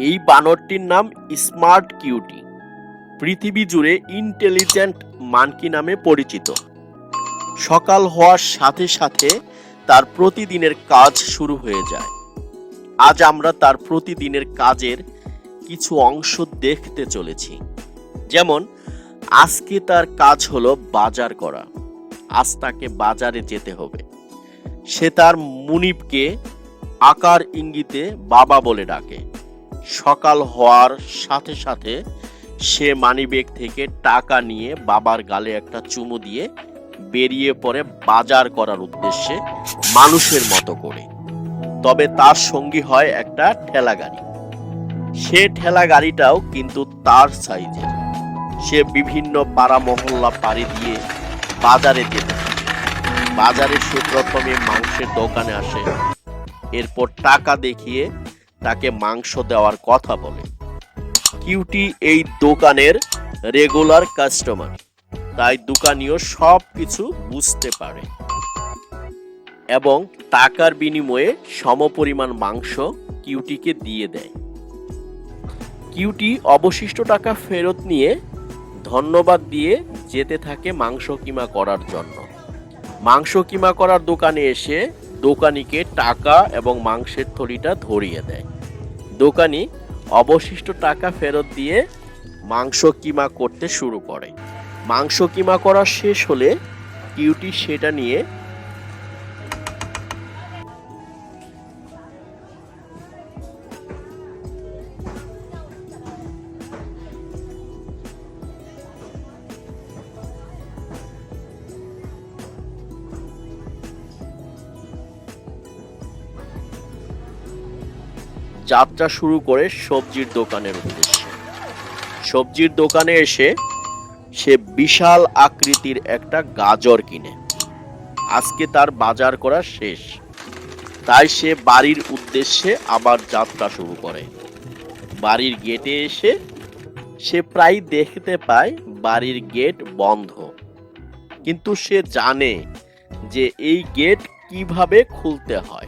এই বানরটির নাম smart cutie. পৃথিবী জুড়ে ইন্টেলিজেন্ট মানকি নামে পরিচিত। সকাল হওয়ার সাথে সাথে তার প্রতিদিনের কাজ শুরু হয়ে যায়। আজ আমরা তার প্রতিদিনের কাজের কিছু অংশ দেখতে চলেছি। যেমন, আজকে তার কাজ হলো বাজার করা। আজ তাকে বাজারে যেতে হবে। সে তার মুনিবকে আকার ইঙ্গিতে বাবা বলে ডাকে। সকাল হওয়ার সাথে সাথে সে মানিব্যাগ থেকে টাকা নিয়ে বাবার গালে একটা চুমু দিয়ে বেরিয়ে পড়ে বাজার করার উদ্দেশ্যে মানুষের মতো করে। তবে তার সঙ্গী হয় একটা ঠেলা গাড়ি। সে ঠেলা গাড়িটাও কিন্তু তার সাইজের। সে বিভিন্ন পাড়া মহল্লা পাড়ি দিয়ে বাজারে যেতে বাজারে সে প্রথমে মাংসের দোকানে আসে। এরপর টাকা দেখিয়ে তাকে মাংস দেওয়ার কথা বলে। কিউটি এই দোকানের রেগুলার কাস্টমার তাই দোকানিও সব কিছু বুঝতে পারে। এবং টাকার বিনিময়ে সমপরিমাণ মাংস কিউটিকে দিয়ে দেয়। কিউটি অবশিষ্ট টাকা ফেরত নিয়ে ধন্যবাদ দিয়ে যেতে থাকে মাংস কিমা করার জন্য। মাংস কিমা করার দোকানে এসে দোকানিকে টাকা এবং মাংসের থলিটা ধরিয়ে দেয়। দোকানি অবশিষ্ট টাকা ফেরত দিয়ে মাংস কিমা করতে শুরু করে। মাংস কিমা করা শেষ হলে কিউটি সেটা নিয়ে যাত্রা শুরু করে সবজির দোকানের উদ্দেশ্যে। সবজির দোকানে এসে সে বিশাল আকৃতির একটা গাজর কিনে। আজকে তার বাজার করা শেষ। তাই সে বাড়ির উদ্দেশ্যে আবার যাত্রা শুরু করে। বাড়ির গেটে এসে সে প্রায় দেখতে পায় বাড়ির গেট বন্ধ। কিন্তু সে জানে যে এই গেট কীভাবে খুলতে হয়।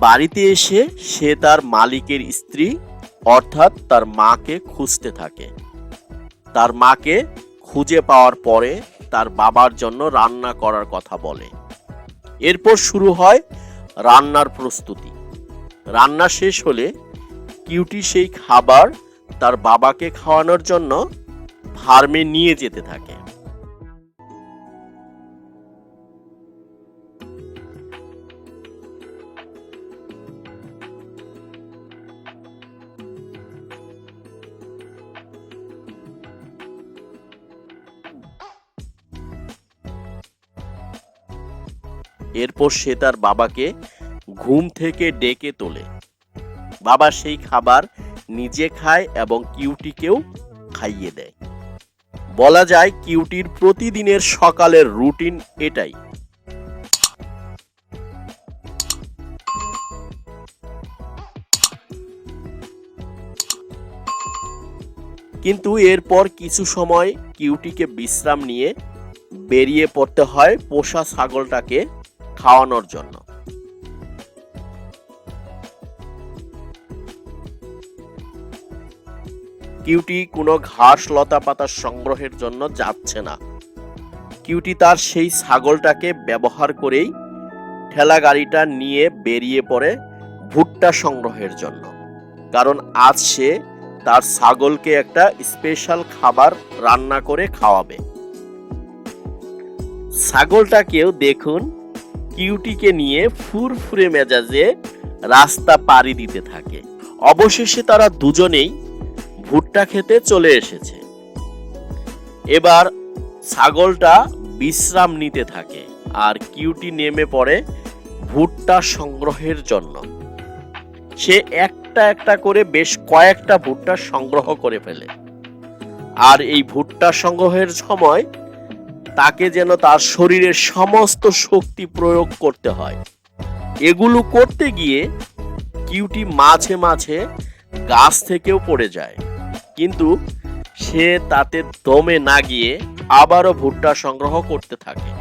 বাড়িতে এসে সে তার মালিকের স্ত্রী, অর্থাৎ তার মাকে খুঁজতে থাকে। তার মাকে খুঁজে পাওয়ার পরে তার বাবার জন্য রান্না করার কথা বলে। এরপর শুরু হয় রান্নার প্রস্তুতি। রান্না শেষ হলে কিউটি সেই খাবার তার বাবাকে খাওয়ানোর জন্য ফার্মে নিয়ে যেতে থাকে। এরপর সে তার বাবাকে ঘুম থেকে ডেকে তোলে। বাবা সেই খাবার নিজে খায় এবং কিউটিকেও খাইয়ে দেয়। বলা যায় কিউটির প্রতিদিনের সকালের রুটিন এটাই। কিন্তু এরপর কিছু সময় কিউটিকে বিশ্রাম নিয়ে বেরিয়ে পড়তে হয় পোষা ছাগলটাকে খাওয়ানোর জন্য। কিউটি কোনো ঘাস লতা পাতা সংগ্রহের জন্য যাচ্ছে না। কিউটি তার সেই ছাগলটাকে ব্যবহার করেই ঠেলা গাড়িটা নিয়ে বেরিয়ে পড়ে ভুট্টা সংগ্রহের জন্য। কারণ আজ সে তার ছাগলকে একটা স্পেশাল খাবার রান্না করে খাওয়াবে। ছাগলটাকেও দেখুন কিউটিকে নিয়ে ফুরফুরে মেজাজে রাস্তা পাড়ি দিতে থাকে। অবশেষে তারা দুজনেই ভুট্টা খেতে চলে এসেছে। এবার ছাগলটা বিশ্রাম নিতে থাকে আর কিউটি নেমে পড়ে ভুট্টা সংগ্রহের জন্য। সে একটা একটা করে বেশ কয়েকটা ভুট্টা সংগ্রহ করে ফেলে। আর এই ভুট্টা সংগ্রহের সময় তাকে যেন তার শরীরের সমস্ত শক্তি প্রয়োগ করতে হয়। এগুলো করতে গিয়ে কিউটি মাঝে মাঝে গাছ থেকেও পড়ে যায়। কিন্তু সে তাতে দমে না গিয়ে আবারও ভুট্টা সংগ্রহ করতে থাকে।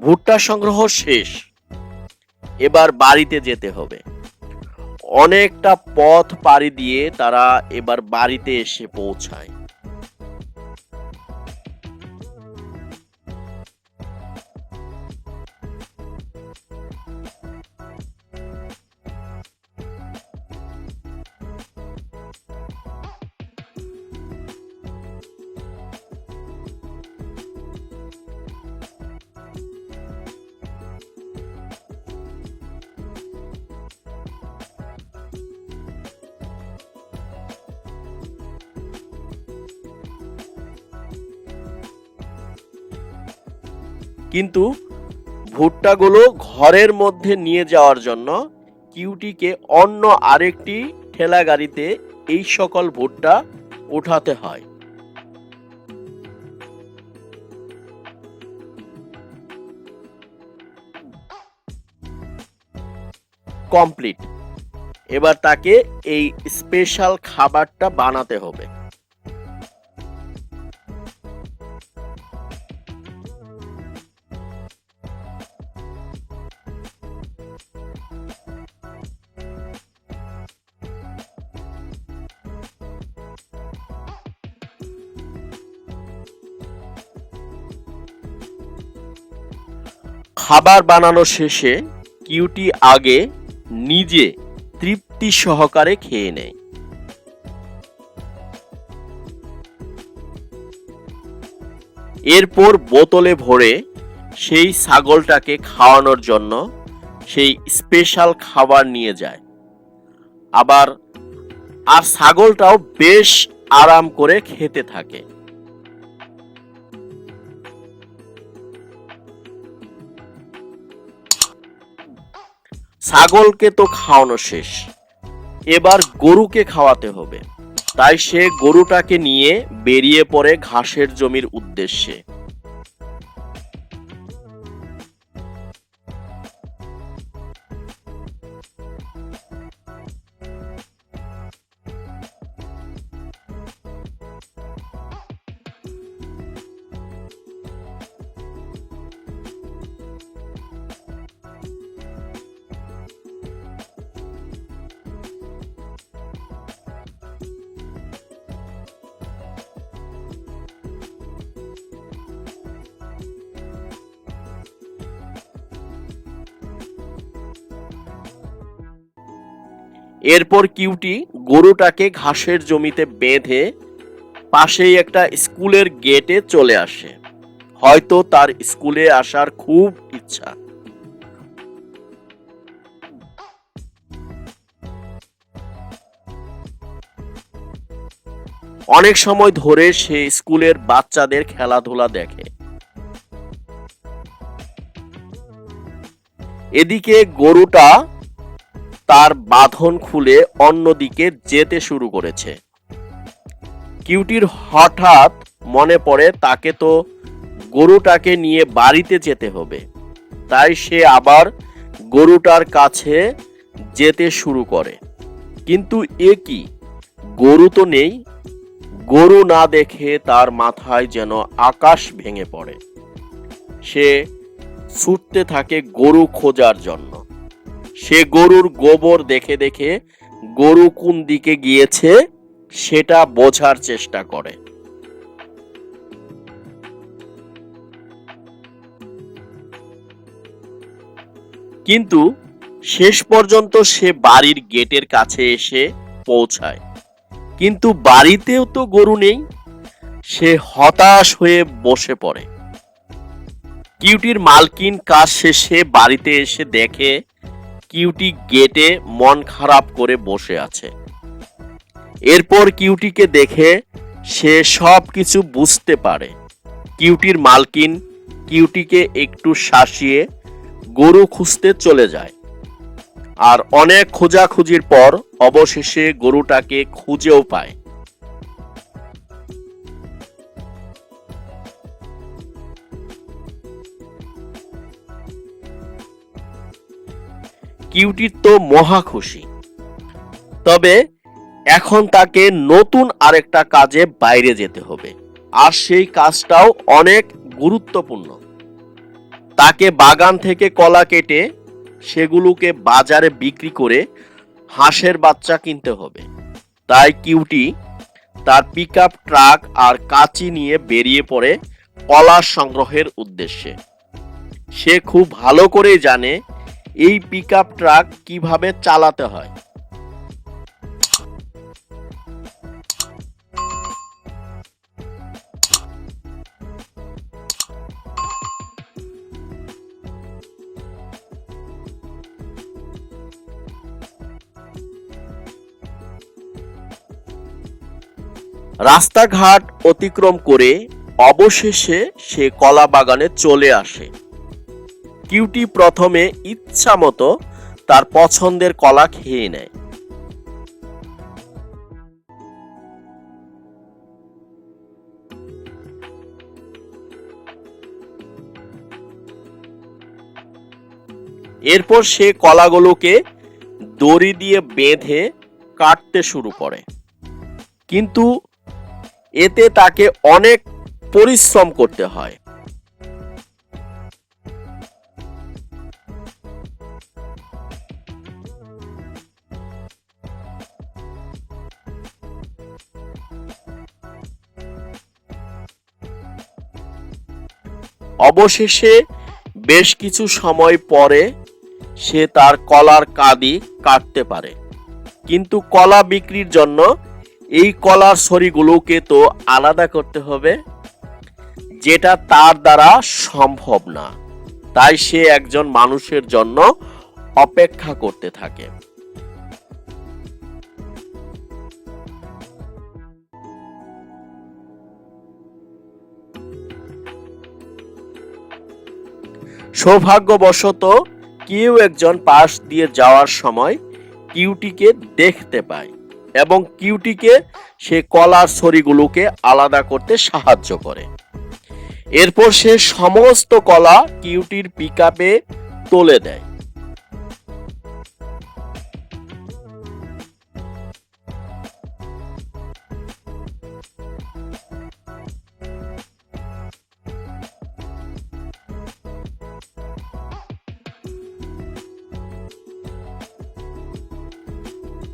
ভুট্টা সংগ্রহ শেষ। এবার বাড়িতে যেতে হবে। অনেকটা পথ পাড়ি দিয়ে তারা এবার বাড়িতে এসে পৌঁছায়। কিন্তু ভুট্টাগুলো ঘরের মধ্যে নিয়ে যাওয়ার জন্য কিউটিকে অন্য আরেকটি ঠেলা গাড়িতে এই সকল ভুট্টা উঠাতে হয়। কমপ্লিট। এবার তাকে এই স্পেশাল খাবারটা বানাতে হবে। খাবার বানানো শেষে কিউটি আগে নিজে তৃপ্তি সহকারে খেয়ে নেয়। এরপর বোতলে ভরে সেই ছাগলটাকে খাওয়ানোর জন্য সেই স্পেশাল খাবার নিয়ে যায়। আবার, আর ছাগলটাও বেশ আরাম করে খেতে থাকে। ছাগলকে তো খাওয়ানো শেষ। এবার গরুকে খাওয়াতে হবে। তাই সে গরুটাকে নিয়ে বেরিয়ে পড়ে ঘাসের জমির উদ্দেশ্যে। এরপর কিউটি গরুটাকে ঘাসের জমিতে বেঁধে পাশেই একটা স্কুলের গেটে চলে আসে। হয়তো তার স্কুলে আসার খুব ইচ্ছা। অনেক সময় ধরে সে স্কুলের বাচ্চাদের খেলাধুলা দেখে। এদিকে গরুটা তার বাঁধন খুলে অন্যদিকে যেতে শুরু করেছে। কিউটির হঠাৎ মনে পড়ে, তাকে তো গরুটাকে নিয়ে বাড়িতে যেতে হবে। তাই সে আবার গরুটার কাছে যেতে শুরু করে। কিন্তু এ কি? গরু তো নেই। গরু না দেখে তার মাথায় যেন আকাশ ভেঙে পড়ে। সে ছুটতে থাকে গরু খোঁজার জন্য। সে গরুর গোবর দেখে দেখে গরু কোন দিকে গিয়েছে সেটা বোঝার চেষ্টা করে। কিন্তু শেষ পর্যন্ত সে বাড়ির গেটের কাছে এসে পৌঁছায়। কিন্তু বাড়িতেও তো গরু নেই, সে হতাশ হয়ে বসে পড়ে। কিউটির মালকিন কাজ শেষে বাড়িতে এসে দেখে কিউটি গেটে মন খারাপ করে বসে আছে। এরপর কিউটিকে দেখে সে সব কিছু বুঝতে পারে। কিউটির মালকিন কিউটিকে একটু শাসিয়ে গরু খুঁজতে চলে যায়। আর অনেক খোঁজাখুঁজির পর অবশেষে গরুটাকে খুঁজেও পায়। কিউটির তো মহা খুশি। তবে এখন তাকে নতুন আরেকটা কাজে বাইরে যেতে হবে। আর সেই কাজটাও অনেক গুরুত্বপূর্ণ। তাকে বাগান থেকে কলা কেটে সেগুলোকে বাজারে বিক্রি করে হাঁসের বাচ্চা কিনতে হবে। তাই কিউটি তার পিক ট্রাক আর কাঁচি নিয়ে বেরিয়ে পড়ে কলা সংগ্রহের উদ্দেশ্যে। সে খুব ভালো করেই জানে এই পিক ট্রাক কীভাবে চালাতে হয়? রাস্তাঘাট অতিক্রম করে অবশেষে সে কলা বাগানে চলে আসে। কিউটি প্রথমে ইচ্ছা মতো তার পছন্দের কলা খেয়ে নেয়। এরপর সে কলাগুলোকে দড়ি দিয়ে বেঁধে কাটতে শুরু করে। কিন্তু এতে তাকে অনেক পরিশ্রম করতে হয়। অবশেষে বেশ কিছু সময় পরে সে তার কলার কাঁদি কাটতে পারে। কিন্তু কলা বিক্রির জন্য এই কলার ছড়িগুলোকে তো আলাদা করতে হবে, যেটা তার দ্বারা সম্ভব না। তাই সে একজন মানুষের জন্য অপেক্ষা করতে থাকে। সৌভাগ্যবশত কেউ একজন পাশ দিয়ে যাওয়ার সময় কিউটিকে দেখতে পায় এবং কিউটিকে সে কলার ছড়িগুলোকে আলাদা করতে সাহায্য করে। এরপর সে সমস্ত কলা কিউটির পিকআপে তুলে দেয়।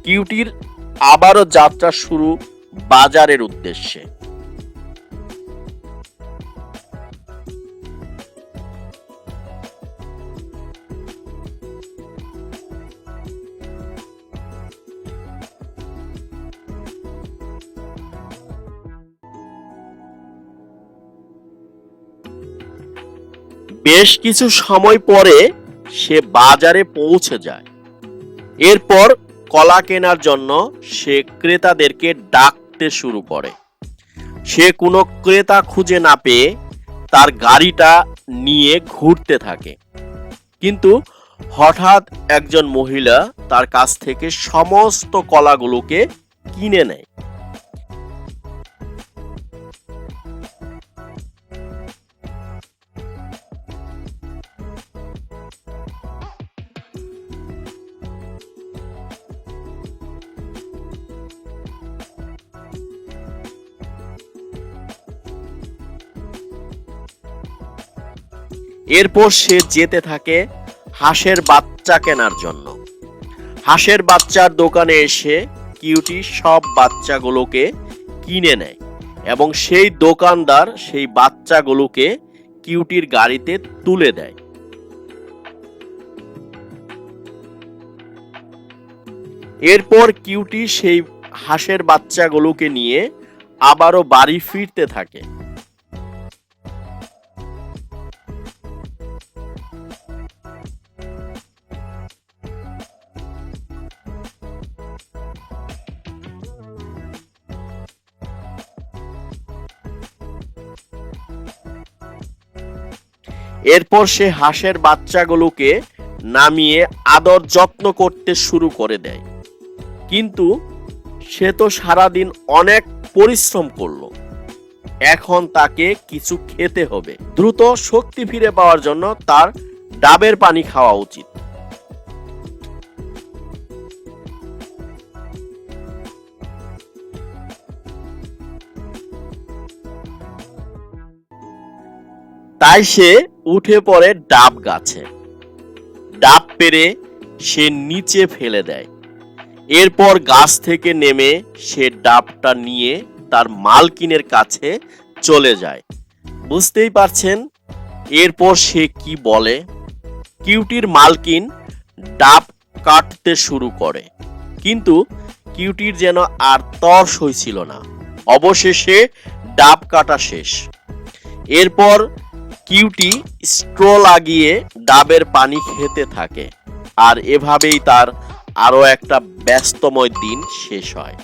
কিউটির আবারও যাত্রা শুরু বাজারের উদ্দেশ্যে। বেশ কিছু সময় পরে সে বাজারে পৌঁছে যায়। এরপর কলা কেনার জন্য সে ক্রেতাদেরকে ডাকতে শুরু করে। সে কোনো ক্রেতা খুঁজে না পেয়ে তার গাড়িটা নিয়ে ঘুরতে থাকে। কিন্তু হঠাৎ একজন মহিলা তার কাছ থেকে সমস্ত কলাগুলোকে কিনে নেয়। এরপর সে যেতে থাকে হাঁসের বাচ্চা কেনার জন্য। হাঁসের বাচ্চার দোকানে এসে কিউটি সব বাচ্চাগুলোকে কিনে নেয় এবং সেই দোকানদার সেই বাচ্চাগুলোকে কিউটির গাড়িতে তুলে দেয়। এরপর কিউটি সেই হাঁসের বাচ্চাগুলোকে নিয়ে আবারও বাড়ি ফিরতে থাকে। এরপর সে হাঁসের বাচ্চাগুলোকে নামিয়ে আদর যত্ন করতে শুরু করে দেয়। কিন্তু সে তো সারাদিন অনেক পরিশ্রম করল। এখন তাকে কিছু খেতে হবে। দ্রুত শক্তি ফিরে পাওয়ার জন্য তার ডাবের পানি খাওয়া উচিত। তাই সে উঠে পড়ে ডাব গাছে। ডাব পেরে সে নিচে ফেলে দেয়। এরপর গাছ থেকে নেমে সে ডাবটা নিয়ে তার মালকিনের কাছে চলে যায়। বুঝতেই পারছেন? এরপর সে কি বলে? কিউটির মালকিন ডাব কাটতে শুরু করে। কিন্তু কিউটির যেন আর তর সইছিল না। অবশেষে ডাব কাটা শেষ। এরপর কিউটি স্ট্রো লাগিয়ে ডাবের পানি খেতে থাকে। আর এভাবেই তার আরও একটা ব্যস্তময় দিন শেষ হয়।